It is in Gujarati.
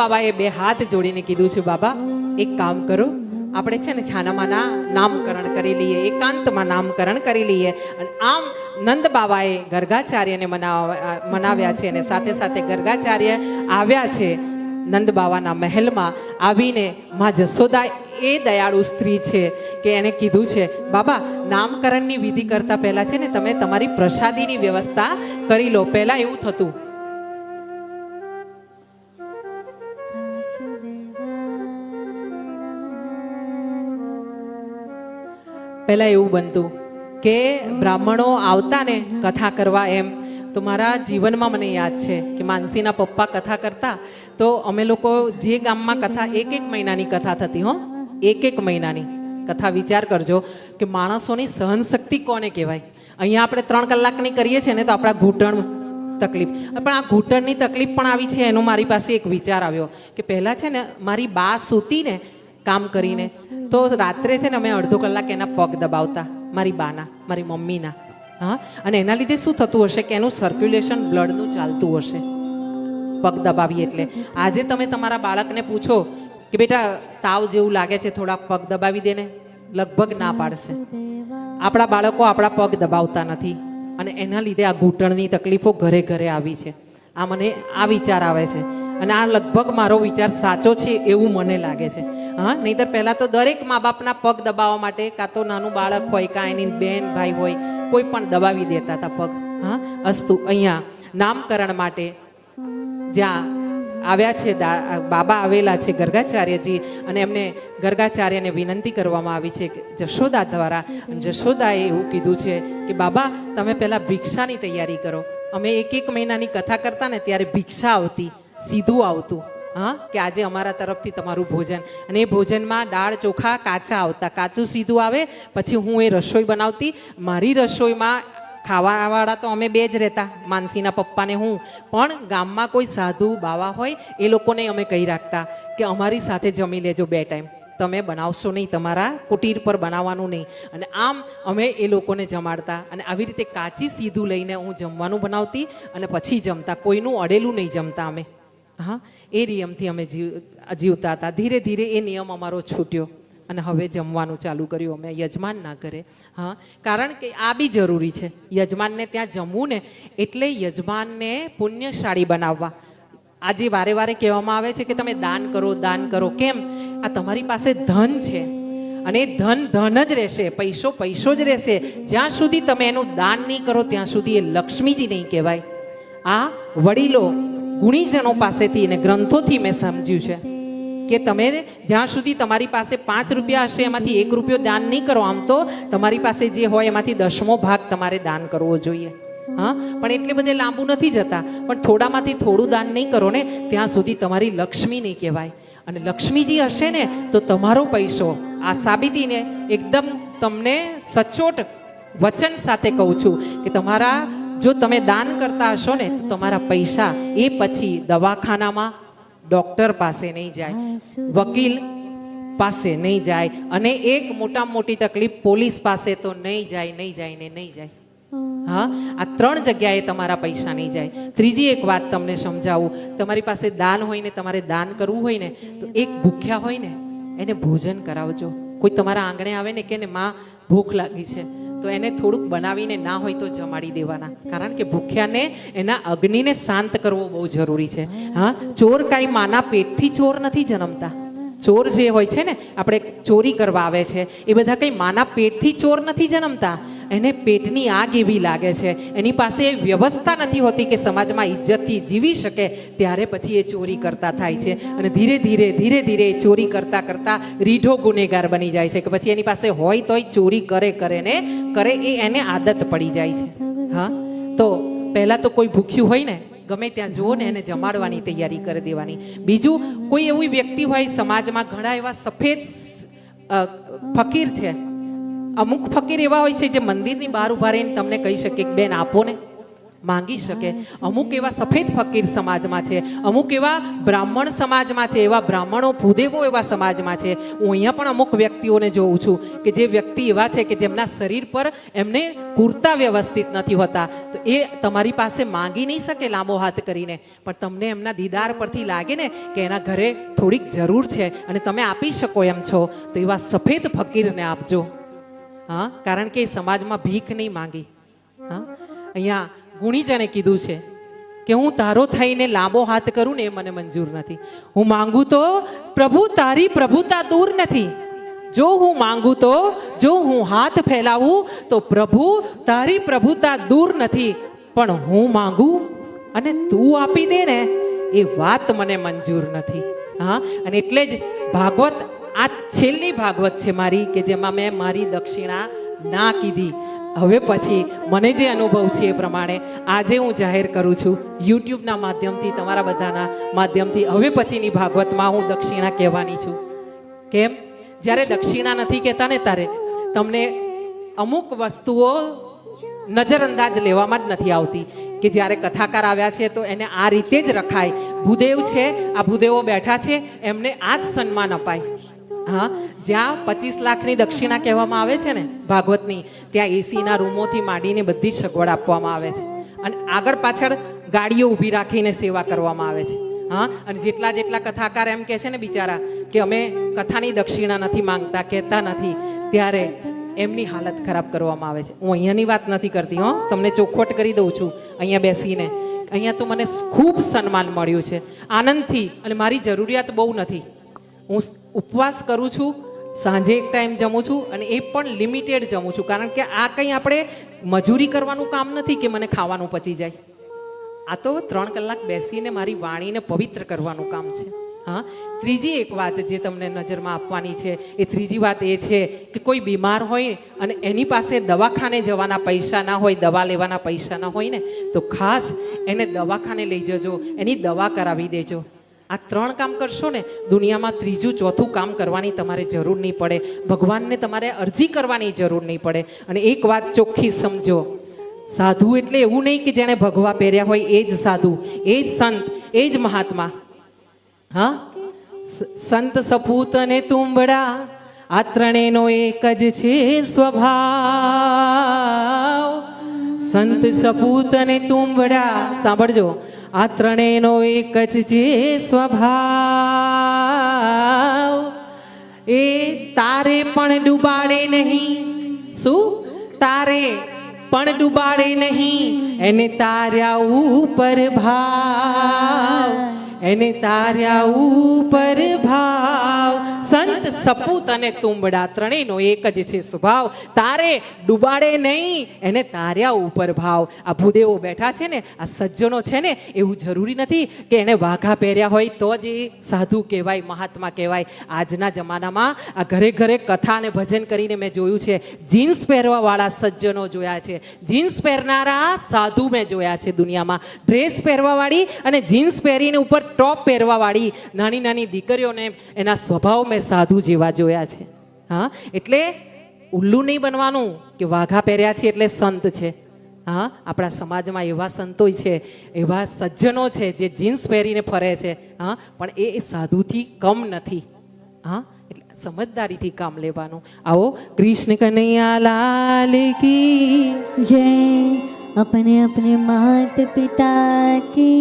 બાબાએ બે હાથ જોડીને કીધું છે, બાબા, એક કામ કરો. આપણે છે ને છાનામાના નામકરણ કરી લઈએ, એકાંતમાં નામકરણ કરી લઈએ. અને આમ નંદ બાબાએ ગર્ગાચાર્યને મનાવ્યા છે અને સાથે સાથે ગર્ગાચાર્ય આવ્યા છે નંદ બાબાના મહેલમાં આવીને, માં જસોદા એ દયાળુ સ્ત્રી છે. કે એને કીધું છે, બાબા, નામકરણની વિધિ કરતા પહેલા છે ને તમે તમારી પ્રસાદીની વ્યવસ્થા કરી લો. પહેલા એવું થતું પહેલાં એવું બનતું કે બ્રાહ્મણો આવતા ને કથા કરવા એમ. તો મારા જીવનમાં મને યાદ છે કે માનસીના પપ્પા કથા કરતા તો અમે લોકો જે ગામમાં કથા એક એક મહિનાની કથા થતી હો. એક એક મહિનાની કથા વિચાર કરજો કે માણસોની સહનશક્તિ કોને કહેવાય? અહીંયા આપણે ત્રણ કલાકની કરીએ છીએ ને તો આપણા ઘૂંટણ તકલીફ. પણ આ ઘૂંટણની તકલીફ પણ આવી છે એનો મારી પાસે એક વિચાર આવ્યો કે પહેલાં છે ને મારી બા સૂતી ને કામ કરીને. તો રાત્રે છે ને અમે અડધો કલાક એના પગ દબાવતા, મારી બાના, મારી મમ્મીના. હા? અને એના લીધે શું થતું હશે કે એનું સર્ક્યુલેશન બ્લડનું ચાલતું હશે. પગ દબાવીએ એટલે. આજે તમે તમારા બાળકને પૂછો કે બેટા, તાવ જેવું લાગે છે, થોડા પગ દબાવી દેને. લગભગ ના પાડશે. આપણા બાળકો આપણા પગ દબાવતા નથી. અને એના લીધે આ ઘૂંટણની તકલીફો ઘરે ઘરે આવી છે. આ મને આ વિચાર આવે છે. અને આ લગભગ મારો વિચાર સાચો છે એવું મને લાગે છે. હા, નહીંતર પહેલાં તો દરેક મા બાપના પગ દબાવવા માટે કાં તો નાનું બાળક હોય, કાં એની બેન, ભાઈ હોય, કોઈ પણ દબાવી દેતા હતા પગ. હા, અસ્તુ, અહીંયા નામકરણ માટે જ્યાં આવ્યા છે બાબા આવેલા છે ગર્ગાચાર્યજી અને એમને ગર્ગાચાર્યને વિનંતી કરવામાં આવી છે જશોદા દ્વારા જશોદાએ એવું કીધું છે કે, બાબા, તમે પહેલાં ભિક્ષાની તૈયારી કરો. અમે એક એક મહિનાની કથા કરતા ને ત્યારે ભિક્ષા આવતી. સીધું આવતું. હા? કે આજે અમારા તરફથી તમારું ભોજન. અને એ ભોજનમાં દાળ ચોખા કાચા આવતા. કાચું સીધું આવે, પછી હું એ રસોઈ બનાવતી. મારી રસોઈમાં ખાવાવાળા તો અમે બે જ રહેતા, માનસીના પપ્પાને હું. પણ ગામમાં કોઈ સાધુ બાવા હોય, એ લોકોને અમે કહી રાખતા કે અમારી સાથે જમી લેજો બે ટાઈમ. તમે બનાવશો નહીં, તમારા કુટીર પર બનાવવાનું નહીં. અને આમ અમે એ લોકોને જમાડતા. અને આવી રીતે કાચી સીધું લઈને હું જમવાનું બનાવતી અને પછી જમતા. કોઈનું અડેલું નહીં જમતા અમે. હા, એ નિયમથી અમે જીવ, જીવતા હતા. ધીરે ધીરે એ નિયમ અમારો છૂટ્યો અને હવે જમવાનું ચાલુ કર્યું. અમે યજમાન ના કરે હા. કારણ કે આ બી જરૂરી છે. યજમાનને ત્યાં જમવું ને એટલે યજમાનને પુણ્યશાળી બનાવવા. આજે વારે વારે કહેવામાં આવે છે કે તમે દાન કરો દાન કરો. કેમ? આ તમારી પાસે ધન છે અને એ ધન ધન જ રહેશે. પૈસો પૈસો જ રહેશે. જ્યાં સુધી તમે એનું દાન નહીં કરો, ત્યાં સુધી એ લક્ષ્મીજી નહીં કહેવાય. આ વડીલો ગુણીજનો પાસેથી અને ગ્રંથોથી મેં સમજ્યું છે કે તમે જ્યાં સુધી તમારી પાસે પાંચ રૂપિયા હશે, એમાંથી એક રૂપિયો દાન નહીં કરો, આમ તો તમારી પાસે જે હોય એમાંથી દસમો ભાગ તમારે દાન કરવો જોઈએ. હા? પણ એટલે બધે લાંબુ નથી જતા. પણ થોડામાંથી થોડું દાન નહીં કરો ને, ત્યાં સુધી તમારી લક્ષ્મી નહીં કહેવાય. અને લક્ષ્મીજી હશે ને, તો તમારો પૈસો, આ સાબિતીને એકદમ તમને સચોટ વચન સાથે કહું છું કે તમારા જો તમે દાન કરતા હશો ને, તો તમારા પૈસા એ પછી દવાખાનામાં ડોક્ટર પાસે નહીં જાય, વકીલ પાસે નહીં જાય અને એક મોટા મોટી તકલીફ પોલીસ પાસે તો નહીં જાય નહીં જાય ને નહીં જાય. હા, આ ત્રણ જગ્યાએ તમારા પૈસા નહીં જાય. ત્રીજી એક વાત તમને સમજાવું. તમારી પાસે દાન હોય ને, તમારે દાન કરવું હોય ને, તો એક ભૂખ્યા હોય ને, એને ભોજન કરાવજો. કોઈ તમારા આંગણે આવે ને કે ને માં ભૂખ લાગી છે તો એને થોડુંક બનાવીને ના હોય તો જમાડી દેવાના. કારણ કે ભૂખ્યાને એના અગ્નિને શાંત કરવો બહુ જરૂરી છે. હા, ચોર કાંઈ માના પેટથી ચોર નથી જન્મતા. ચોર જે હોય છે ને, આપણે ચોરી કરવા આવે છે, એ બધા કંઈ માના પેટથી ચોર નથી જન્મતા. એને પેટની આગ એવી લાગે છે. એની પાસે એ વ્યવસ્થા નથી હોતી કે સમાજમાં ઇજ્જતથી જીવી શકે, ત્યારે પછી એ ચોરી કરતા થાય છે. અને ધીરે ધીરે ધીરે ધીરે એ ચોરી કરતા કરતા રીઢો ગુનેગાર બની જાય છે કે પછી એની પાસે હોય તોય ચોરી કરે કરે ને, કરે એ એને આદત પડી જાય છે. હા? તો પહેલાં તો કોઈ ભૂખ્યું હોય ને, ગમે ત્યાં જુઓ ને એને જમાડવાની તૈયારી કરી દેવાની. બીજું, કોઈ એવી વ્યક્તિ હોય સમાજમાં ઘણા એવા સફેદ ફકીર છે અમુક ફકીર એવા હોય છે જે મંદિરની બહાર ઊભા રહીને તમને કહી શકે કે બેન આપો ને માંગી શકે. અમુક એવા સફેદ ફકીર સમાજમાં છે, અમુક એવા બ્રાહ્મણ સમાજમાં છે, એવા બ્રાહ્મણો ભૂદેવો એવા સમાજમાં છે. હું અહીંયા પણ અમુક વ્યક્તિઓને જોઉં છું કે જે વ્યક્તિ એવા છે કે જેમના શરીર પર એમને કુર્તા વ્યવસ્થિત નથી હોતા. તો એ તમારી પાસે માંગી નહીં શકે લાંબો હાથ કરીને. પણ તમને એમના દીદાર પરથી લાગે ને કે એના ઘરે થોડીક જરૂર છે અને તમે આપી શકો એમ છો, તો એવા સફેદ ફકીરને આપજો. હા, કારણ કે સમાજમાં ભીખ નહીં માંગી. હા, અહીંયા ગુણીજણે કીધું છે કે હું તારો થઈને લાંબો હાથ કરું ને એ મને મંજૂર નથી. હું માંગુ તો પ્રભુ તારી પ્રભુતા દૂર નથી. જો હું માંગુ તો, જો હું હાથ ફેલાવું તો પ્રભુ તારી પ્રભુતા દૂર નથી. પણ હું માંગુ અને તું આપી દે ને, એ વાત મને મંજૂર નથી. હા, અને એટલે જ ભાગવત આ છેલ્લી ભાગવત છે મારી કે જેમાં મેં મારી દક્ષિણા ના કીધી. હવે પછી મને જે અનુભવ છે એ પ્રમાણે આજે હું જાહેર કરું છું યુટ્યુબના માધ્યમથી, તમારા બધાના માધ્યમથી. હવે પછીની ભાગવતમાં હું દક્ષિણા કહેવાની છું. કેમ? જ્યારે દક્ષિણા નથી કહેતા ને તારે તમને અમુક વસ્તુઓ નજરઅંદાજ લેવામાં જ નથી આવતી કે જ્યારે કથાકાર આવ્યા છે તો એને આ રીતે જ રખાય. ભૂદેવ છે, આ ભૂદેવો બેઠા છે, એમને આ જ સન્માન અપાય. હા, જ્યાં પચીસ લાખની દક્ષિણા કહેવામાં આવે છે ને, ભાગવતની, ત્યાં એસીના રૂમોથી માંડીને બધી જ સગવડ આપવામાં આવે છે. અને આગળ પાછળ ગાડીઓ ઊભી રાખીને સેવા કરવામાં આવે છે. હા, અને જેટલા જેટલા કથાકાર એમ કહે છે ને બિચારા, કે અમે કથાની દક્ષિણા નથી માંગતા, કહેતા નથી, ત્યારે એમની હાલત ખરાબ કરવામાં આવે છે. હું અહીંયાની વાત નથી કરતી, હો. તમને ચોખવટ કરી દઉં છું, અહીંયા બેસીને. અહીંયા તો મને ખૂબ સન્માન મળ્યું છે. આનંદથી, અને મારી જરૂરિયાત બહુ નથી. હું ઉપવાસ કરું છું, સાંજે એક ટાઈમ જમું છું અને એ પણ લિમિટેડ જમું છું. કારણ કે આ કંઈ આપણે મજૂરી કરવાનું કામ નથી કે મને ખાવાનું પચી જાય. આ તો ત્રણ કલાક બેસીને મારી વાણીને પવિત્ર કરવાનું કામ છે. હા? ત્રીજી એક વાત જે તમને નજરમાં આપવાની છે, એ ત્રીજી વાત એ છે કે કોઈ બીમાર હોય અને એની પાસે દવાખાને જવાના પૈસા ના હોય, દવા લેવાના પૈસા ના હોય ને, તો ખાસ એને દવાખાને લઈ જજો, એની દવા કરાવી દેજો. આ ત્રણ કામ કરશો ને, દુનિયામાં ત્રીજું ચોથું કામ કરવાની તમારે જરૂર નહીં પડે. ભગવાનને તમારે અરજી કરવાની જરૂર નહીં પડે. અને એક વાત ચોખ્ખી સમજો. સાધુ એટલે એવું નહીં કે જેણે ભગવા પહેર્યા હોય, એ જ સાધુ, એ જ સંત, એ જ મહાત્મા. હા? સંત સપૂત અને તુંબડા, આ ત્રણેયનો એક જ છે સ્વભાવ. સંત સપૂત અને તુંબડા સાંભળજો. આ ત્રણેયનો એક જ જે સ્વભાવ. એ તારે પણ ડૂબાડે નહીં. શું? તારે પણ ડૂબાડે નહીં. એને તાર્યા ઉપર ભાવ. એને તાર્યા ઉપર ભાવ. સંત સપૂત અને તુંબડા ત્રણેયનો એક જ છે સ્વભાવ. તારે ડૂબાડે નહીં, એને તાર્યા ઉપર ભાવ. આ ભૂદેવો બેઠા છે ને, આ સજ્જનો છે ને, એવું જરૂરી નથી કે એને વાઘા પહેર્યા હોય તો જ એ સાધુ કહેવાય, મહાત્મા કહેવાય. આજના જમાનામાં આ ઘરે ઘરે કથા અને ભજન કરીને મેં જોયું છે. જીન્સ પહેરવાવાળા સજ્જનો જોયા છે. જીન્સ પહેરનારા સાધુ મેં જોયા છે દુનિયામાં. ડ્રેસ પહેરવાવાળી અને જીન્સ પહેરીને ઉપર ટોપ પહેરવાવાળી નાની નાની દીકરીઓને એના સ્વભાવ મેં મેં સાધુ જેવા જોયા છે. હા, એટલે ઉલ્લુ નહીં બનવાનું કે વાઘા પહેર્યા છે એટલે સંત છે. હા, આપણા સમાજમાં એવા સંતોય છે, એવા સજ્જનો છે જે જીન્સ પહેરીને ફરે છે. હા, પણ એ સાધુથી કમ નથી. હા, એટલે સમજદારીથી કામ લેવાનું. આવો, કૃષ્ણ કનૈયા લાલ કી જય, અપને અપને માત પિતા કી.